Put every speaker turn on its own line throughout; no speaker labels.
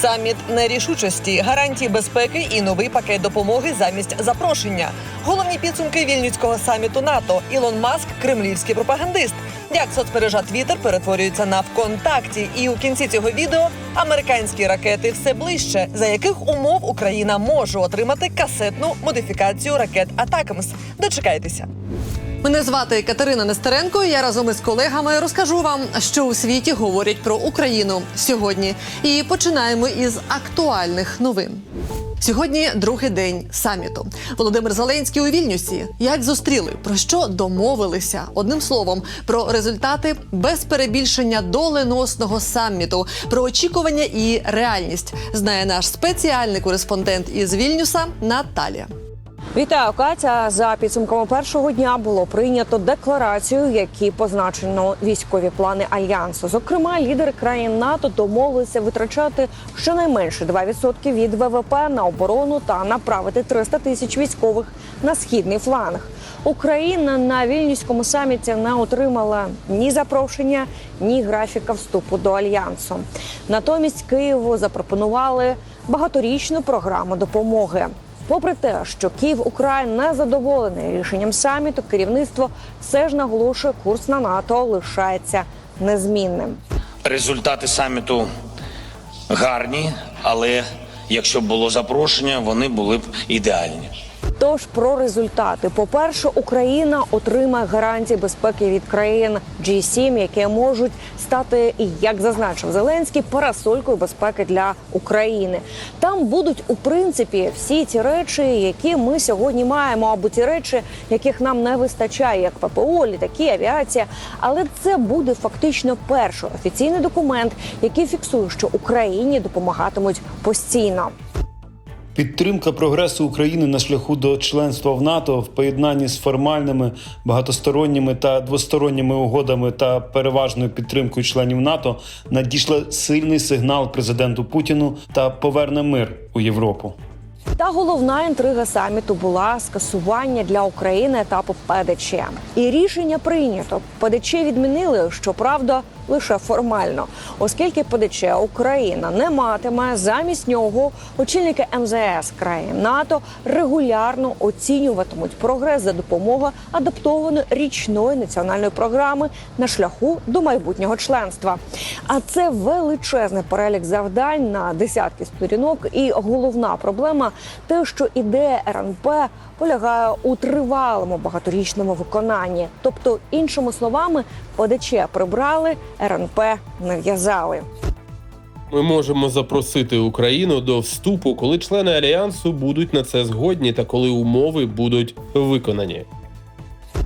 Саміт нерішучості, гарантії безпеки і новий пакет допомоги замість запрошення. Головні підсумки вільнюцького саміту НАТО. Ілон Маск, кремлівський пропагандист. Як соцмережа Twitter перетворюється на ВКонтакті, і у кінці цього відео американські ракети все ближче. За яких умов Україна може отримати касетну модифікацію ракет Атакамс? Дочекайтеся. Мене звати Катерина Нестеренко. Я разом із колегами розкажу вам, що у світі говорять про Україну сьогодні. І починаємо із актуальних новин. Сьогодні другий день саміту. Володимир Зеленський у Вільнюсі. Як зустріли, про що домовилися? Одним словом, про результати без перебільшення доленосного саміту, про очікування і реальність знає наш спеціальний кореспондент із Вільнюса Наталія.
Вітаю, Катя. За підсумками першого дня було прийнято декларацію, які позначено військові плани альянсу. Зокрема, лідери країн НАТО домовилися витрачати щонайменше 2% від ВВП на оборону та направити 300 тисяч військових на східний фланг. Україна на вільнюському саміті не отримала ні запрошення, ні графіка вступу до альянсу. Натомість Києву запропонували багаторічну програму допомоги. Попри те, що Київ Україн не задоволений рішенням саміту, керівництво все ж наголошує, курс на НАТО лишається незмінним.
Результати саміту гарні, але якщо б було запрошення, вони були б ідеальні.
Тож про результати: по-перше, Україна отримає гарантії безпеки від країн G7, які можуть стати, як зазначив Зеленський, парасолькою безпеки для України. Там будуть у принципі всі ті речі, які ми сьогодні маємо, або ті речі, яких нам не вистачає, як ППО, літаки, авіація. Але це буде фактично перший офіційний документ, який фіксує, що Україні допомагатимуть постійно.
Підтримка прогресу України на шляху до членства в НАТО в поєднанні з формальними багатосторонніми та двосторонніми угодами та переважною підтримкою членів НАТО надійшла сильний сигнал президенту Путіну та поверне мир у Європу.
Та головна інтрига саміту була скасування для України етапу ПДЧ. І рішення прийнято. ПДЧ відмінили, щоправда, лише формально, оскільки ПДЧ Україна не матиме замість нього очільники МЗС країн НАТО регулярно оцінюватимуть прогрес за допомогою адаптованої річної національної програми на шляху до майбутнього членства. А це величезний перелік завдань на десятки сторінок. І головна проблема те, що ідея РНП полягає у тривалому багаторічному виконанні. Тобто, іншими словами, ПДЧ прибрали, РНП нав'язали.
Ми можемо запросити Україну до вступу, коли члени альянсу будуть на це згодні та коли умови будуть виконані.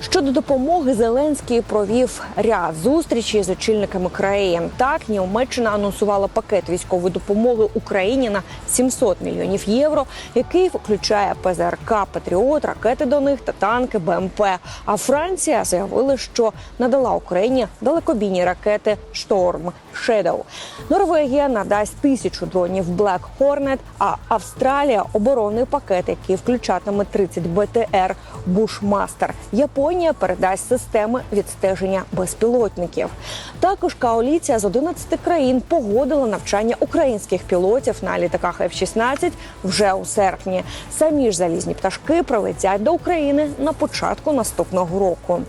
Щодо допомоги, Зеленський провів ряд зустрічей з очільниками країн. Так Німеччина анонсувала пакет військової допомоги Україні на 700 мільйонів євро, який включає ПЗРК Патріот, ракети до них та танки БМП. А Франція заявила, що надала Україні далекобійні ракети Шторм Shadow. Норвегія надасть тисячу дронів Black Hornet, а Австралія оборонний пакет, який включатиме 30 БТР Bushmaster. Японія передасть системи відстеження безпілотників. Також коаліція з 11 країн погодила навчання українських пілотів на літаках F-16 вже у серпні. Самі ж залізні пташки прилетять до України на початку наступного року.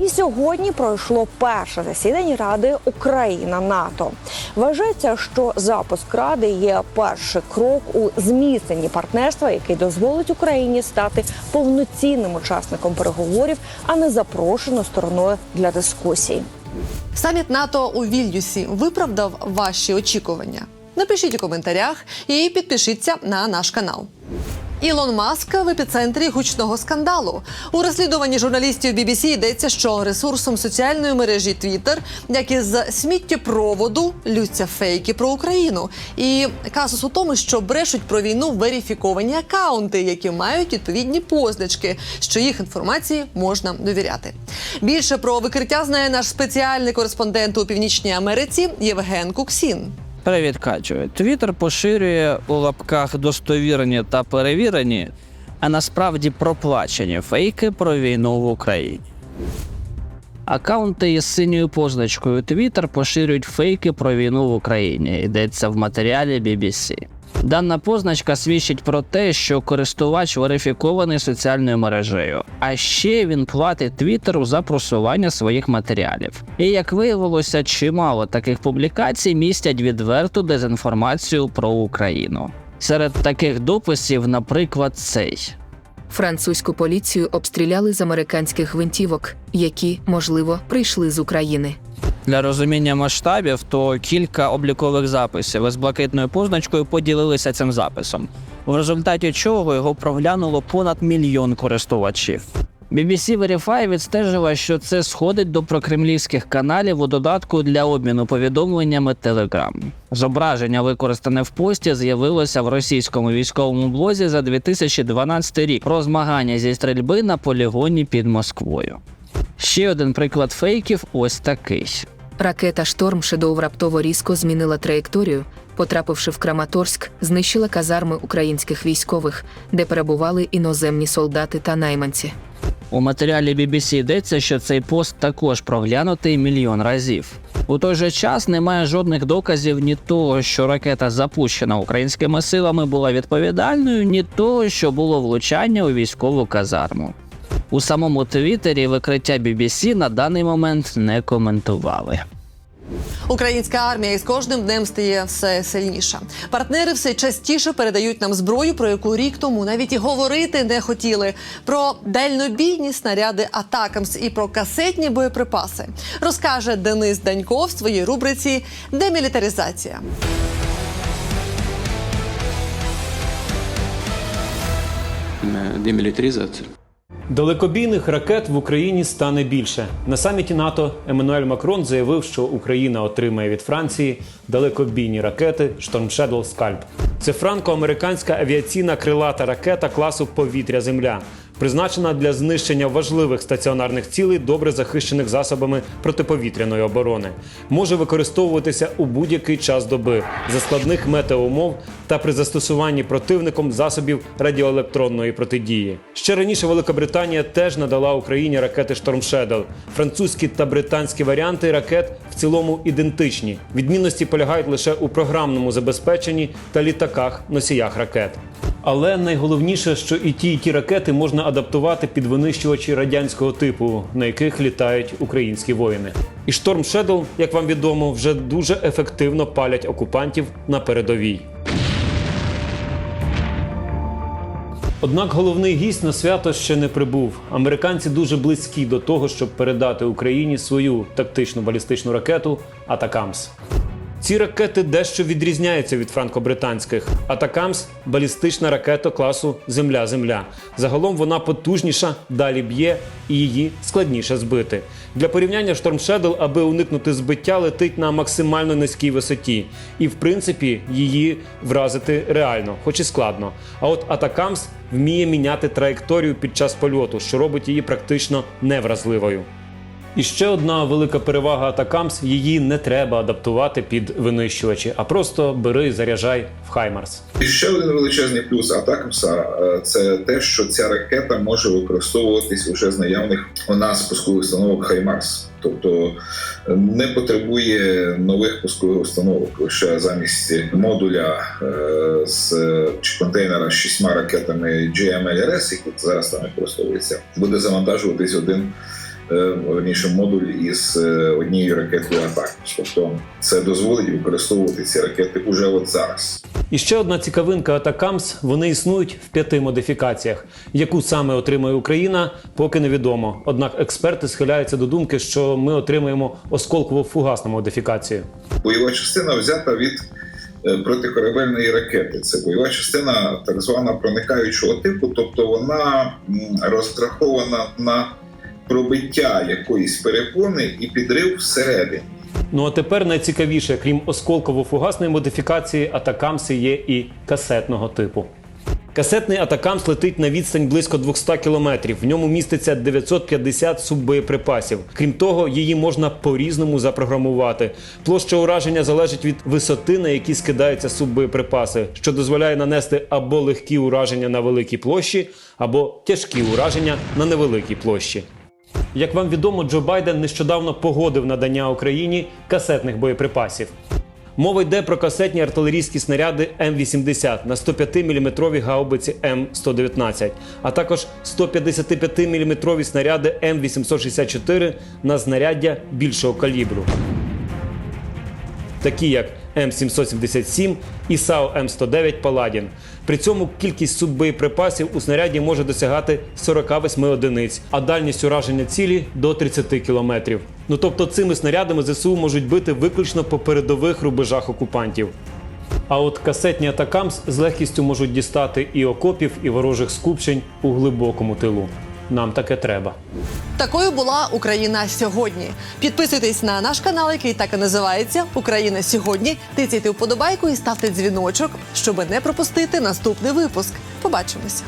І сьогодні пройшло перше засідання Ради Україна НАТО. Вважається, що запуск ради є перший крок у зміцненні партнерства, який дозволить Україні стати повноцінним учасником переговорів, а не запрошеною стороною для дискусій.
Саміт НАТО у Вільнюсі виправдав ваші очікування. Напишіть у коментарях і підпишіться на наш канал. Ілон Маск в епіцентрі гучного скандалу. У розслідуванні журналістів BBC йдеться, що ресурсом соціальної мережі Twitter, як із сміттєпроводу, лються фейки про Україну. І казус у тому, що брешуть про війну верифіковані акаунти, які мають відповідні позначки, що їх інформації можна довіряти. Більше про викриття знає наш спеціальний кореспондент у Північній Америці Євген Куксін.
Привіт, Катю. Твіттер поширює у лапках достовірені та перевірені, а насправді проплачені фейки про війну в Україні. Акаунти із синьою позначкою Twitter поширюють фейки про війну в Україні. Йдеться в матеріалі BBC. Дана позначка свідчить про те, що користувач верифікований соціальною мережею, а ще він платить Твіттеру за просування своїх матеріалів. І як виявилося, чимало таких публікацій містять відверту дезінформацію про Україну. Серед таких дописів, наприклад, цей.
Французьку поліцію обстріляли з американських гвинтівок, які, можливо, прийшли з України.
Для розуміння масштабів, то кілька облікових записів із блакитною позначкою поділилися цим записом, в результаті чого його проглянуло понад мільйон користувачів. BBC Verify відстежила, що це сходить до прокремлівських каналів у додатку для обміну повідомленнями Telegram. Зображення, використане в пості, з'явилося в російському військовому блозі за 2012 рік про змагання зі стрільби на полігоні під Москвою. Ще один приклад фейків ось такий.
Ракета Шторм Шедоу раптово різко змінила траєкторію, потрапивши в Краматорськ, знищила казарми українських військових, де перебували іноземні солдати та найманці.
У матеріалі BBC йдеться, що цей пост також проглянутий мільйон разів. У той же час немає жодних доказів ні того, що ракета, запущена українськими силами, була відповідальною, ні того, що було влучання у військову казарму. У самому Твіттері викриття BBC на даний момент не коментували.
Українська армія із кожним днем стає все сильніша. Партнери все частіше передають нам зброю, про яку рік тому навіть і говорити не хотіли. Про дальнобійні снаряди Атакамс і про касетні боєприпаси розкаже Денис Данько в своїй рубриці Демілітаризація.
демилитаризацию.
Далекобійних ракет в Україні стане більше. На саміті НАТО Еммануель Макрон заявив, що Україна отримає від Франції далекобійні ракети Storm Shadow Scalp. Це франко-американська авіаційна крилата ракета класу повітря Земля. Призначена для знищення важливих стаціонарних цілей, добре захищених засобами протиповітряної оборони, може використовуватися у будь-який час доби за складних метеоумов та при застосуванні противником засобів радіоелектронної протидії. Ще раніше Велика теж надала Україні ракети Shadow. Французькі та британські варіанти ракет цілому ідентичні. Відмінності полягають лише у програмному забезпеченні та літаках носіях ракет. Але найголовніше, що і ті, і ті ракети можна адаптувати під винищувачі радянського типу, на яких літають українські воїни. І Шторм Shadow, як вам відомо, вже дуже ефективно палять окупантів на передовій. Однак головний гість на свято ще не прибув. Американці дуже близькі до того, щоб передати Україні свою тактичну балістичну ракету Атакамс. Ці ракети дещо відрізняються від франко-британських. Атакамс балістична ракета класу Земля-Земля. Загалом вона потужніша, далі б'є і її складніше збити. Для порівняння Storm Shadow, аби уникнути збиття, летить на максимально низькій висоті. І в принципі її вразити реально, хоч і складно. А от Атакамс вміє міняти траєкторію під час польоту, що робить її практично невразливою. І ще одна велика перевага Атакамс її не треба адаптувати під винищувачі, а просто бери і заряджай в Хаймарс.
І ще один величезний плюс Атакамса е, це те, що ця ракета може використовуватись уже з наявних у нас пускових установок Хаймарс. Тобто е, не потребує нових пускових установок. Лише замість модуля е, з чи контейнера з шістьма ракетами GMLRS, які зараз там використовується, буде завантажуватись один верніше модуль із е, однією ракетою атак. Тобто це дозволить використовувати ці ракети уже от зараз.
І ще одна цікавинка Атакамс. Вони існують в п'яти модифікаціях. Яку саме отримає Україна, поки невідомо. Однак експерти схиляються до думки, що ми отримаємо осколково-фугасну модифікацію.
бойова частина взята від е, протикорабельної ракети. Це бойова частина так звана проникаючого типу, тобто вона розрахована на пробиття якоїсь перепони і підрив всередині.
Ну а тепер найцікавіше, крім осколково-фугасної модифікації, атакамси є і касетного типу. Касетний атакамс летить на відстань близько 200 кілометрів. В ньому міститься 950 суббоєприпасів. Крім того, її можна по-різному запрограмувати. Площа ураження залежить від висоти, на якій скидаються суббоєприпаси, що дозволяє нанести або легкі ураження на великій площі, або тяжкі ураження на невеликій площі. Як вам відомо, Джо Байден нещодавно погодив надання Україні касетних боєприпасів. Мова йде про касетні артилерійські снаряди М-80 на 105-мм гаубиці М119, а також 155-мм снаряди М864 на знаряддя більшого калібру такі як М777 і САУ М109 Паладін. При цьому кількість суббоєприпасів у снаряді може досягати 48 одиниць, а дальність ураження цілі до 30 кілометрів. Ну тобто цими снарядами ЗСУ можуть бити виключно по передових рубежах окупантів. А от касетні атакамс з легкістю можуть дістати і окопів, і ворожих скупчень у глибокому тилу. Нам таке треба.
Такою була Україна сьогодні. Підписуйтесь на наш канал, який так і називається Україна сьогодні. Тицяйте вподобайку і ставте дзвіночок, щоб не пропустити наступний випуск. Побачимося.